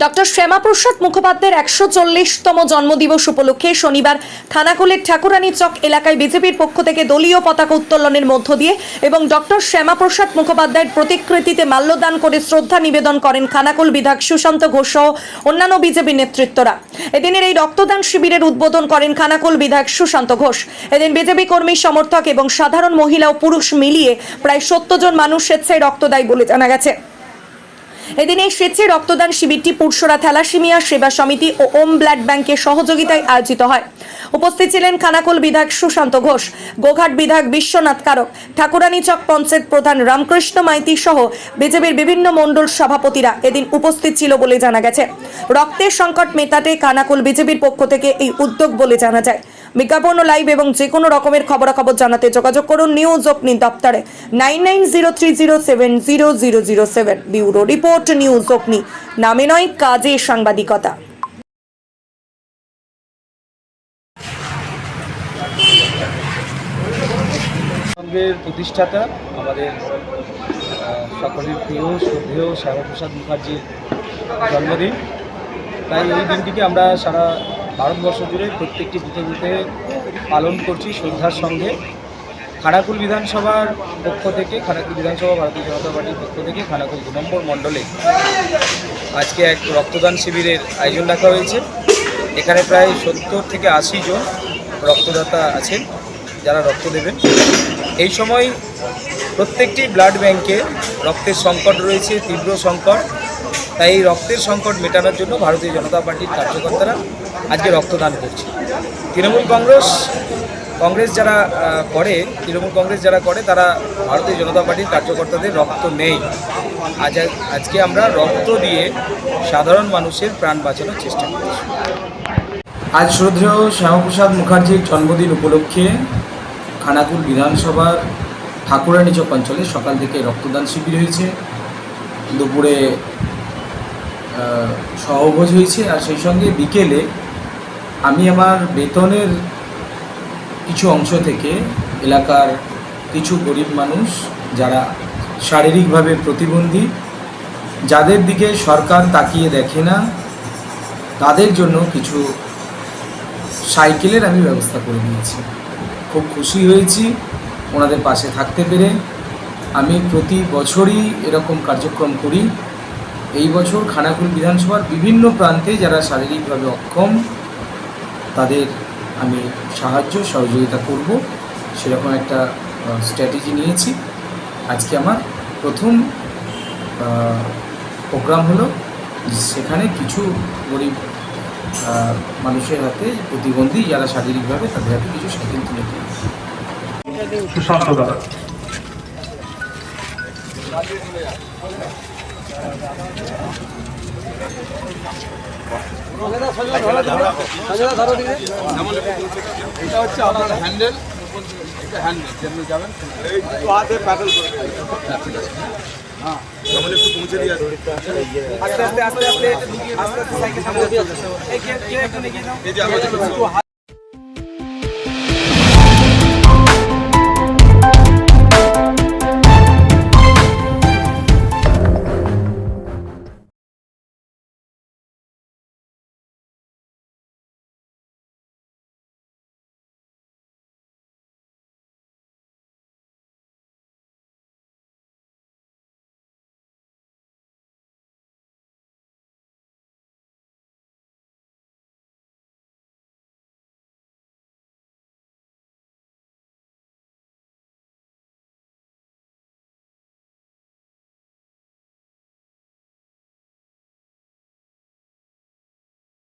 Doctor Shyamaprasad মুখোপাধ্যায়ের একশো চল্লিশতম জন্মদিবস উপলক্ষে শনিবার খানাকুলের ঠাকুরানী চক এলাকায় বিজেপির পক্ষ থেকে দলীয় পতাকা উত্তোলনের মধ্য দিয়ে এবং ডক্টর শ্যামাপ্রসাদ মুখোপাধ্যায়ের প্রতিকৃতিতে মাল্যদান করে শ্রদ্ধা নিবেদন করেন খানাকুল বিধায়ক সুশান্ত ঘোষ সহ অন্যান্য বিজেপি নেতৃত্বরা। এদিনের এই রক্তদান শিবিরের উদ্বোধন করেন খানাকুল বিধায়ক সুশান্ত ঘোষ। এদিন বিজেপি কর্মী, সমর্থক এবং সাধারণ মহিলা ও পুরুষ মিলিয়ে প্রায় সত্তর জন মানুষ স্বেচ্ছায় রক্ত দেয় বলে জানা গেছে। এদিন এই স্বেচ্ছায় রক্তদান শিবিরটি পুরসরা থ্যালাসিমিয়া সেবা সমিতি ও ওম ব্লাড ব্যাংকের সহযোগিতায় আয়োজিত হয়। উপস্থিত ছিলেন খানাকুল বিধায়ক সুশান্ত ঘোষ, গোঘাট বিধায়ক বিশ্বনাথ কারক, ঠাকুরানী চক পঞ্চায়েত প্রধান রামকৃষ্ণ মাইতি সহ বিজেপির বিভিন্ন মণ্ডল সভাপতিরা এদিন উপস্থিত ছিল বলে জানা গেছে। রক্তের সংকট মেটাতে কানাকুল বিজেপির পক্ষ থেকে এই উদ্যোগ বলে জানা যায়। বিজ্ঞাপন ও লাইভ এবং যে কোনো রকমের খবরাখবর জানাতে যোগাযোগ করুন নিউজ অগ্নি দপ্তরে। Nine nine bureau report news Agni নামে নয়, কাজে সাংবাদিকতা। প্রতিষ্ঠাতা, আমাদের সকলের প্রিয়, শ্রদ্ধেয় শ্যামাপ্রসাদ মুখার্জির জন্মদিন। তাই এই দিনটিকে আমরা সারা ভারতবর্ষ জুড়ে প্রত্যেকটি বুথে বুথে পালন করছি শ্রদ্ধার সঙ্গে। খানাকুল বিধানসভার পক্ষ থেকে খানাকুল বিধানসভা, ভারতীয় জনতা পার্টির পক্ষ থেকে খানাকুল দু নম্বর মণ্ডলে আজকে এক রক্তদান শিবিরের আয়োজন রাখা হয়েছে। এখানে প্রায় সত্তর থেকে আশি জন রক্তদাতা আছেন, যারা রক্ত দেবেন। এই সময় প্রত্যেকটি ব্লাড ব্যাংকে রক্তের সংকট রয়েছে, তীব্র সংকট। তাই রক্তের সংকট মেটানোর জন্য ভারতীয় জনতা পার্টির কার্যকর্তারা আজকে রক্তদান করছে। তৃণমূল কংগ্রেস কংগ্রেস যারা করে, তৃণমূল কংগ্রেস যারা করে, তারা ভারতীয় জনতা পার্টির কার্যকর্তাদের রক্ত নেই। আজ, আজকে আমরা রক্ত দিয়ে সাধারণ মানুষের প্রাণ বাঁচানোর চেষ্টা করছি। আজ শ্রদ্ধেয় শ্যামাপ্রসাদ মুখার্জির জন্মদিন উপলক্ষে খানাকুল বিধানসভার ঠাকুরানী চক অঞ্চলে সকাল থেকে রক্তদান শিবির হয়েছে। দুপুরে সহভোজ হয়েছে। আর সেই সঙ্গে বিকেলে আমি আমার বেতনের কিছু অংশ থেকে এলাকার কিছু গরিব মানুষ যারা শারীরিকভাবে প্রতিবন্ধী, যাদের দিকে সরকার তাকিয়ে দেখে না, তাদের জন্য কিছু সাইকেলের আমি ব্যবস্থা করে দিয়েছি খুব খুশি হয়েছি, ওনাদের পাশে থাকতে পেরে। আমি প্রতি বছরই এরকম কার্যক্রম করি। এই বছর খানাকুল বিধানসভার বিভিন্ন প্রান্তে যারা শারীরিকভাবে অক্ষম তাদের আমি সাহায্য, সহযোগিতা করব। সেরকম একটা স্ট্র্যাটেজি নিয়েছি। আজকে আমার প্রথম প্রোগ্রাম হলো সেখানে কিছু গরিব মানুষের হাতে প্রতিবন্ধী যারা শারীরিকভাবে তাদের হাতে কিছু সাইকেল তুলে দাদা যেমনি যাবেন আস্তে আস্তে আস্তে আস্তে আস্তে আস্তে দিয়ে আমাদের